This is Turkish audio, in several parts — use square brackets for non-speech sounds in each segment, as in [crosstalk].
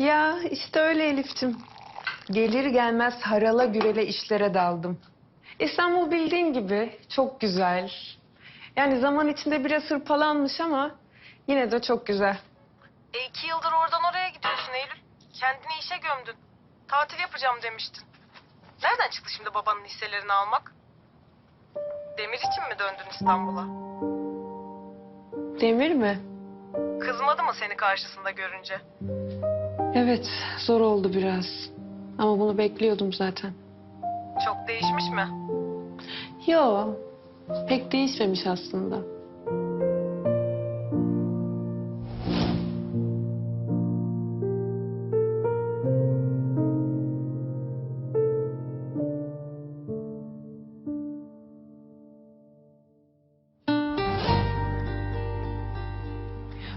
Ya işte öyle Elif'cim. Gelir gelmez harala gürele işlere daldım. İstanbul bildiğin gibi çok güzel. Yani zaman içinde biraz hırpalanmış ama yine de çok güzel. E iki yıldır oradan oraya gidiyorsun Eylül. Kendini işe gömdün. Tatil yapacağım demiştin. Nereden çıktı şimdi babanın hisselerini almak? Demir için mi döndün İstanbul'a? Demir mi? Kızmadı mı seni karşısında görünce? Evet zor oldu biraz. Ama bunu bekliyordum zaten. Çok değişmiş mi? Yo pek değişmemiş aslında.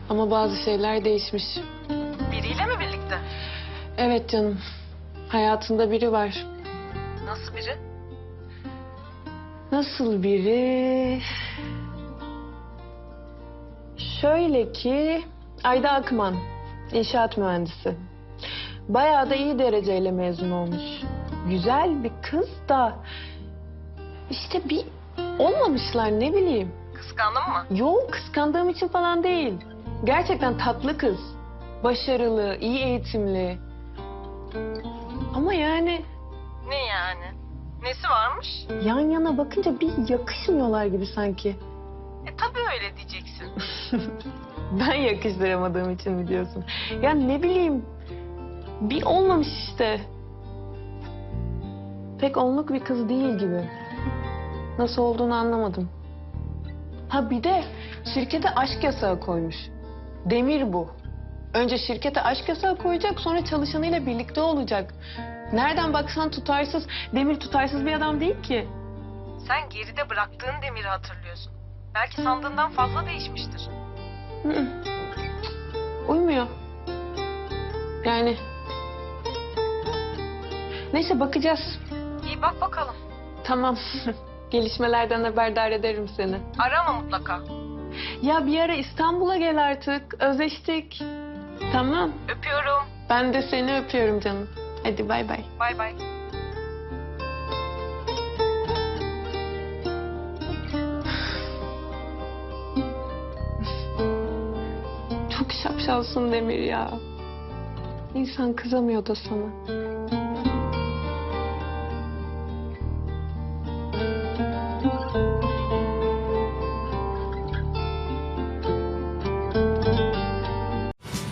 Ama bazı şeyler değişmiş. Evet canım. Hayatında biri var. Nasıl biri? Nasıl biri? Şöyle ki Ayda Akman, inşaat mühendisi. Bayağı da iyi dereceyle mezun olmuş. Güzel bir kız da işte bir olmamışlar ne bileyim. Kıskandın mı? Yok kıskandığım için falan değil. Gerçekten tatlı kız. Başarılı, iyi eğitimli. Ama yani Ne yani? Nesi varmış? yan yana bakınca bir yakışmıyorlar gibi sanki. E tabii öyle diyeceksin. [laughs] Ben yakıştıramadığım için mi diyorsun? Ya ne bileyim. Bir olmamış işte. Pek onluk bir kız değil gibi. Nasıl olduğunu anlamadım. Ha bir de şirkete aşk yasağı koymuş. Demir bu. Önce şirkete aşk yasağı koyacak sonra çalışanıyla birlikte olacak. Nereden baksan tutarsız. Demir tutarsız bir adam değil ki. Sen geride bıraktığın demiri hatırlıyorsun. Belki sandığından fazla değişmiştir. Hı hı. Uymuyor. Yani. Neyse bakacağız. İyi bak bakalım. Tamam. [laughs] Gelişmelerden haberdar ederim seni. Arama mutlaka. Ya bir ara İstanbul'a gel artık. Özleştik. Tamam. Öpüyorum. Ben de seni öpüyorum canım. Hadi bay bay. Bay bay. Çok şapşalsın Demir ya. İnsan kızamıyor da sana.